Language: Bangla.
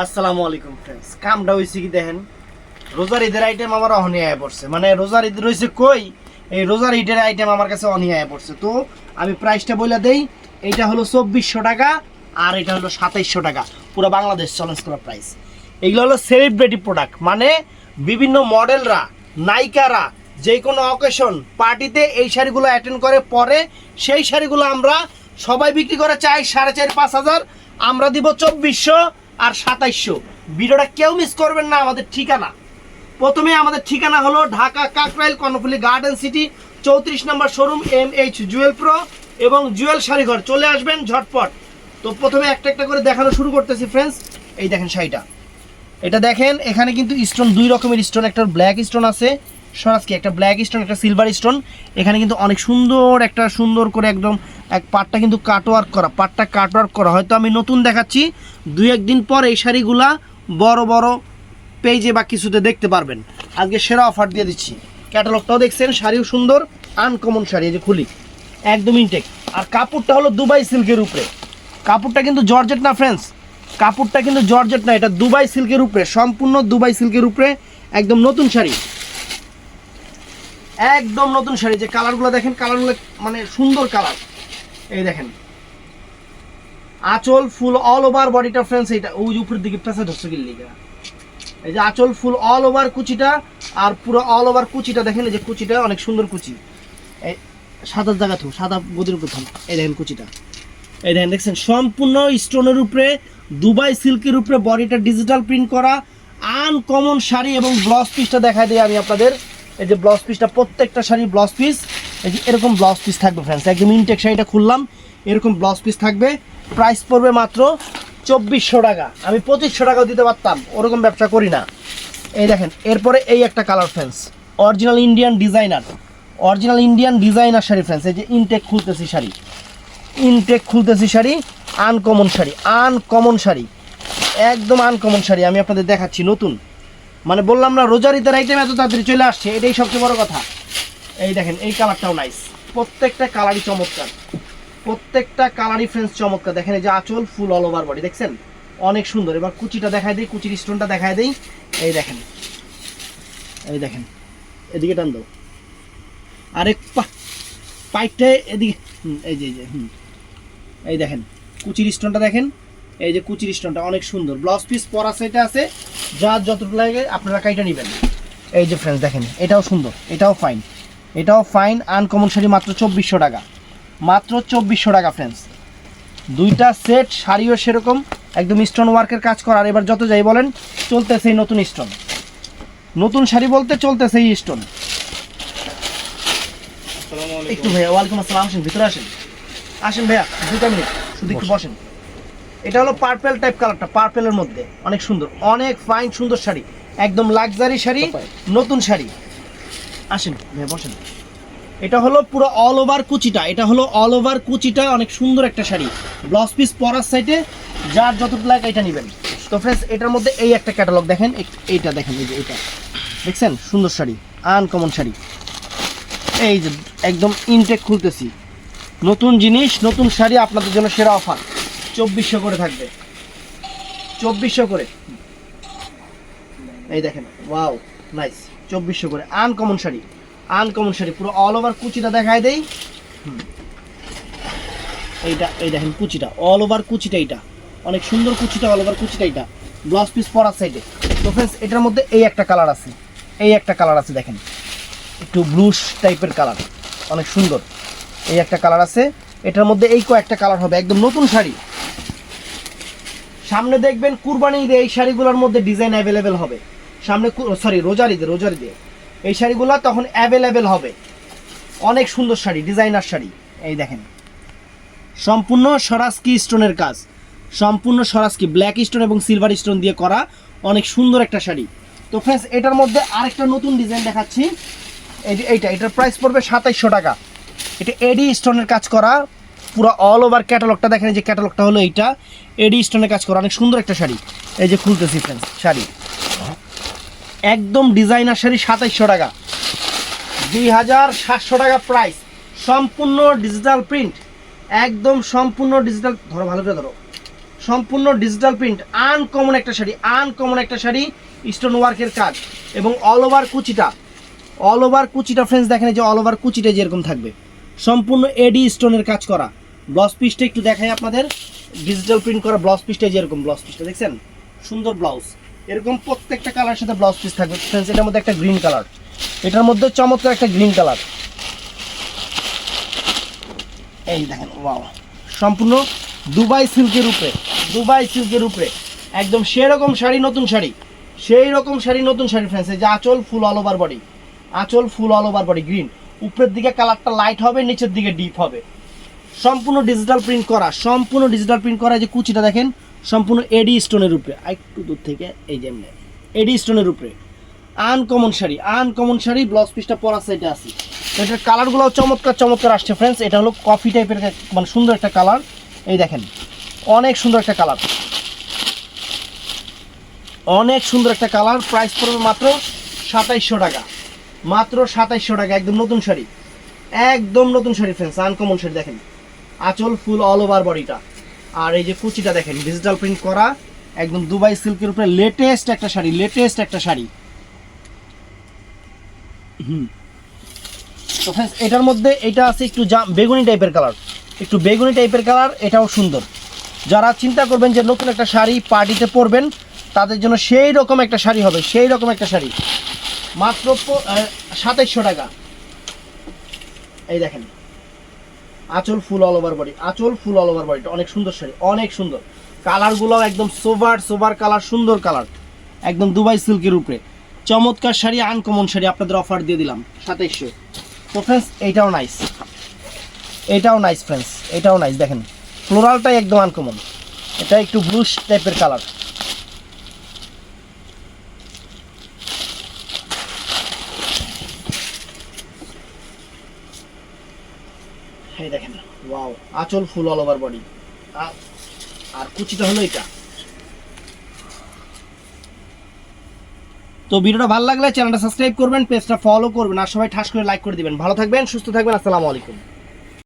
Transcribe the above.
আসসালামু আলাইকুম ফ্রেন্ডস কামটা হইছে কি দেখেন? রোজার ঈদের আইটেম আমার অহনি আয় পড়ছে। মানে রোজার ঈদ রয়েছে কই? এই রোজার ঈদের আইটেম আমার কাছে অনি আয় পড়ছে। তো আমি প্রাইসটা বলে দেই, এইটা হলো চব্বিশশো টাকা আর এটা হলো সাতাইশশো টাকা। পুরো বাংলাদেশ চ্যালেঞ্জ করা প্রাইস এগুলো হলো সেলিব্রিটি প্রোডাক্ট মানে বিভিন্ন মডেলরা নায়িকারা যে কোনো অকেশন পার্টিতে এই শাড়িগুলো অ্যাটেন্ড করে, পরে সেই শাড়িগুলো আমরা সবাই বিক্রি করে চাই সাড়ে চার পাঁচ হাজার। আমরা দিব চব্বিশশো আর সাতাইশশো। ভিডিওটা কেউ মিস করবেন না, আমাদের ঠিকানা। প্রথমে আমাদের ঠিকানা হলো ঢাকা কাকরাইল কর্ণফুলি গার্ডেন সিটি চৌত্রিশ number showroom M H Jewel pro এবং জুয়েল শাড়িঘর। চলে আসবেন ঝটপট। তো প্রথমে একটা একটা করে দেখানো শুরু করতেছি ফ্রেন্ডস এই দেখেন শাড়িটা। এটা দেখেন, এখানে কিন্তু স্টোন দুই রকমের স্টোন একটা ব্ল্যাক স্টোন আছে সরাসকি একটা ব্ল্যাক স্টোন একটা সিলভার স্টোন এখানে কিন্তু অনেক সুন্দর একটা, সুন্দর করে একদম এক পাটটা কিন্তু কাটওয়ার্ক করা, পাটটা কাটওয়ার্ক করা। হয়তো আমি নতুন দেখাচ্ছি, দুই একদিন পর এই শাড়িগুলা বড় বড় পেজে বা কিছুতে দেখতে পারবেন। আজকে সেরা অফার দিয়ে দিচ্ছি। ক্যাটালগটাও দেখছেন, শাড়িও সুন্দর আনকমন শাড়ি, এই যে খুলি। একদম ইনটেক আর কাপড়টা হলো দুবাই সিল্কের উপরে। কাপড়টা কিন্তু জর্জেট না ফ্রেন্ডস কাপড়টা কিন্তু জর্জেট না, এটা দুবাই সিল্কের উপরে, সম্পূর্ণ দুবাই সিল্কের উপরে, একদম নতুন শাড়ি। একদম নতুন শাড়ি। যে কালারগুলো দেখেন, কালারগুলো মানে সুন্দর কালার। এই দেখেন। আঁচল ফুল অল ওভার বডিটা ফ্রেন্ডস এটা ওই উপরের দিকে পেঁচা ধরছে গেলি এই যে আঁচল ফুল অল ওভার কুচিটা আর পুরো অল ওভার কুচিটা দেখেন, এই যে কুচিটা অনেক সুন্দর কুচি। এই সাদা জায়গা থু সাদা গদির উপর থাম। এই দেখেন কুচিটা। এই দেখেন, দেখছেন? সম্পূর্ণ স্টোনের উপরে, দুবাই সিল্কের উপরে বডিটা ডিজিটাল প্রিন্ট করা আনকমন শাড়ি এবং ব্লাউজ পিসটা দেখাই দিই আমি আপনাদের। এই যে ব্লাউজ পিসটা প্রত্যেকটা শাড়ি ব্লাউজ পিস এই যে এরকম ব্লাউজ পিস থাকবে ফ্রেন্ডস একদম ইনটেক শাড়িটা খুললাম, এরকম ব্লাউজ পিস থাকবে। প্রাইস পড়বে মাত্র চব্বিশশো টাকা। আমি পঁচিশশো টাকাও দিতে পারতাম, ওরকম ব্যবসা করি না। এই দেখেন, এরপরে এই একটা colour friends original Indian designer original Indian designer sari friends এই যে ইনটেক খুলতেছি শাড়ি। ইনটেক খুলতেছি শাড়ি আনকমন শাড়ি আনকমন শাড়ি। একদম আনকমন শাড়ি, আমি আপনাদের দেখাচ্ছি নতুন। মানে বললাম না, রোজার ঈদের আইটেম এত তাড়াতাড়ি চলে আসছে, এটাই সবচেয়ে বড় কথা। এই দেখেন, এই কালারটাও নাইস প্রত্যেকটা কালারই চমৎকার। প্রত্যেকটা কালারই ফ্রেন্স চমৎকার। দেখেন এই যে আঁচল ফুল অল ওভার বডি দেখছেন? অনেক সুন্দর। এবার কুচিটা দেখায় দিই, কুচির স্টোনটা দেখায় দিই। এই দেখেন। এই দেখেন। এদিকে টান দাও। আরেক পাইপটা এদিকে এই যে এই যে, হুম। এই দেখেন, কুচির স্টোনটা দেখেন। এই যে কুচির স্টোনটা অনেক সুন্দর। ব্লাউজ পিস পরা সেটা আছে যা যতটুকু লাগে আপনারা কাইটা নেবেন। এই যে ফ্রেন্ডস দেখেন এটাও সুন্দর এটাও ফাইন এটাও ফাইন আনকমন শাড়ি মাত্র চব্বিশশো টাকা। মাত্র চব্বিশশো টাকা ফ্রেন্ডস দুইটা সেট শাড়িও সেরকম একদম স্টোন ওয়ার্কের কাজ করার এবার যত যাই বলেন চলতেছে এই নতুন স্টোন নতুন শাড়ি বলতে চলতেছে এই স্টোন একটু ভাইয়া ওয়ালাইকুম আসসালাম আসেন ভিতরে আসেন। আসেন ভাইয়া দুটা মিনিট শুধু একটু বসেন। এটা হলো পার্পেল টাইপ কালারটা পার্পেলের মধ্যে। অনেক সুন্দর। অনেক ফাইন সুন্দর শাড়ি। একদম লাক্সারি শাড়ি নতুন শাড়ি। আসেন ভাইয়া বসেন। এটা হলো পুরো অল ওভার কুচিটা। এটা হলো অল ওভার কুচিটা অনেক সুন্দর একটা শাড়ি। ব্লাউজ পিস পরার সাইডে যার যতটুকু লাগে এটা নেবেন। তো ফ্রেন্ডস এটার মধ্যে এই একটা ক্যাটালগ দেখেন। এইটা দেখেন এই যে এটা। দেখছেন? সুন্দর শাড়ি আনকমন শাড়ি। এই যে একদম ইনটেক খুলতেছি। নতুন জিনিস নতুন শাড়ি আপনাদের জন্য সেরা অফার চব্বিশশো করে থাকবে। চব্বিশশো করে। এই দেখেন ওয়াও নাইস চব্বিশশো করে। আনকমন শাড়ি আনকমন শাড়ি, পুরো অল ওভার কুচিটা দেখায় দেই। এইটা, এই দেখেন কুচিটা অল ওভার কুচিটা এইটা। অনেক সুন্দর কুচিটা অল ওভার কুচিটা এইটা। ব্লাউজ পিস পরার সাইডে তো ফ্রেন্ডস এটার মধ্যে এই একটা কালার আছে। এই একটা কালার আছে, দেখেন। একটু ব্লুশ টাইপের কালার অনেক সুন্দর। এই একটা কালার আছে। এটার মধ্যে এই কয়েকটা কালার হবে। একদম নতুন শাড়ি। সামনে দেখবেন কুরবানি ঈদে এই শাড়িগুলোর মধ্যে ডিজাইন অ্যাভেলেবেল হবে। সামনে সরি রোজার ঈদে রোজার ঈদে। এই শাড়িগুলো তখন অ্যাভেলেবেল হবে। অনেক সুন্দর শাড়ি ডিজাইনার শাড়ি। এই দেখেন। সম্পূর্ণ সরাসকি স্টোনের কাজ। সম্পূর্ণ সরাসকি ব্ল্যাক স্টোন এবং সিলভার স্টোন দিয়ে করা অনেক সুন্দর একটা শাড়ি। তো ফ্রেন্ডস এটার মধ্যে আরেকটা নতুন ডিজাইন দেখাচ্ছি। এই এইটা, এটার প্রাইস পড়বে সাতাইশশো টাকা। এটা এডি স্টোনের কাজ করা। পুরো অল ওভার ক্যাটালগটা দেখেন যে ক্যাটালগটা হলো এইটা। এডি স্টোনের কাজ করা, অনেক সুন্দর একটা শাড়ি। এই যে খুলতেছি ফ্রেন্ডস শাড়ি। একদম ডিজাইনার শাড়ি সাতাইশশো টাকা। দুই হাজার সাতশো টাকা প্রাইস সম্পূর্ণ ডিজিটাল প্রিন্ট একদম সম্পূর্ণ ডিজিটাল ধরো ভালো করে ধরো। সম্পূর্ণ ডিজিটাল প্রিন্ট আনকমন একটা শাড়ি আনকমন একটা শাড়ি স্টোন ওয়ার্কের কাজ। এবং অল ওভার কুচিটা অল ওভার কুচিটা ফ্রেন্ডস দেখেন যে অল ওভার কুচিটা যেরকম থাকবে। সম্পূর্ণ এডি স্টোনের কাজ করা। ব্লাউজ পিসটা একটু দেখাই আপনাদের। ডিজিটাল প্রিন্ট করা ব্লাউজ পিসটা যেরকম ব্লাউজ পিসটা, দেখছেন? সুন্দর ব্লাউজ। এরকম প্রত্যেকটা কালার সাথে ব্লাউজ পিস থাকবে। ফ্রেন্ডস এটার মধ্যে একটা গ্রিন কালার এটার মধ্যে চমৎকার একটা গ্রিন কালার এই দেখেন ওয়াও সম্পূর্ণ দুবাই সিল্কের উপরে, দুবাই সিল্কের উপরে। একদম সেরকম শাড়ি, নতুন শাড়ি। সেই রকম শাড়ি, নতুন শাড়ি ফ্রেন্ডস এই যে আঁচল ফুল অল ওভার বডি আঁচল full all over body green উপরের দিকে কালারটা লাইট হবে, নিচের দিকে ডিপ হবে। সম্পূর্ণ ডিজিটাল প্রিন্ট করা, সম্পূর্ণ ডিজিটাল প্রিন্ট করা যে কুচিটা দেখেন, সম্পূর্ণ এডি স্টোনের উপরে। একটু দূর থেকে, এই যে এডি স্টোনের উপরে। Uncommon sari uncommon sari blouse পিসটা পরা সাইডে আছে। এটার কালারগুলো চমৎকার চমৎকার আসছে ফ্রেন্ডস এটা হলো কফি টাইপের মানে সুন্দর একটা কালার এই দেখেন, অনেক সুন্দর একটা কালার অনেক সুন্দর একটা কালার প্রাইস পড়বে মাত্র সাতাইশশো টাকা। মাত্র সাতাইশশো টাকা, একদম নতুন শাড়ি। একদম নতুন শাড়ি ফ্রেন্ডস আনকমন শাড়ি, দেখেন। আঁচল ফুল অল ওভার বডিটা আর এই যে কুচিটা দেখেন ডিজিটাল প্রিন্ট করা, একদম দুবাই সিল্কের উপরে লেটেস্ট একটা শাড়ি লেটেস্ট একটা শাড়ি। হুম। তো এটার মধ্যে এটা আছে একটু জা বেগুনি টাইপের কালার একটু বেগুনি টাইপের কালার এটাও সুন্দর। যারা চিন্তা করবেন যে নতুন একটা শাড়ি পার্টিতে পরবেন, তাদের জন্য সেই রকম একটা শাড়ি হবে, সেই রকম একটা শাড়ি। মাত্র সাতাইশশো টাকা। এই দেখেন। আঁচল ফুল অল ওভার বডি আঁচল ফুল অল ওভার বডিটা অনেক সুন্দর শাড়ি, অনেক সুন্দর। কালারগুলো একদম সোভার সোভার কালার সুন্দর কালার একদম দুবাই সিল্কের উপরে। চমৎকার শাড়ি আনকমন শাড়ি আপনাদের অফার দিয়ে দিলাম, সাতাইশশো। তো ফ্রেন্ডস এইটাও নাইস এটাও নাইস ফ্রেন্ডস এটাও নাইস দেখেন। ফ্লোরালটাই একদম আনকমন এটা একটু ব্লুশ টাইপের কালার এই দেখেন ওয়াও আঁচল ফুল অল ওভার বডি আর কুচিটা হলো এটা। তো ভিডিওটা ভালো লাগলে চ্যানেলটা সাবস্ক্রাইব করবেন পেজটা ফলো করবেন, আর সবাই ঠাস করে লাইক করে দিবেন। ভালো থাকবেন, সুস্থ থাকবেন, আসসালামু আলাইকুম।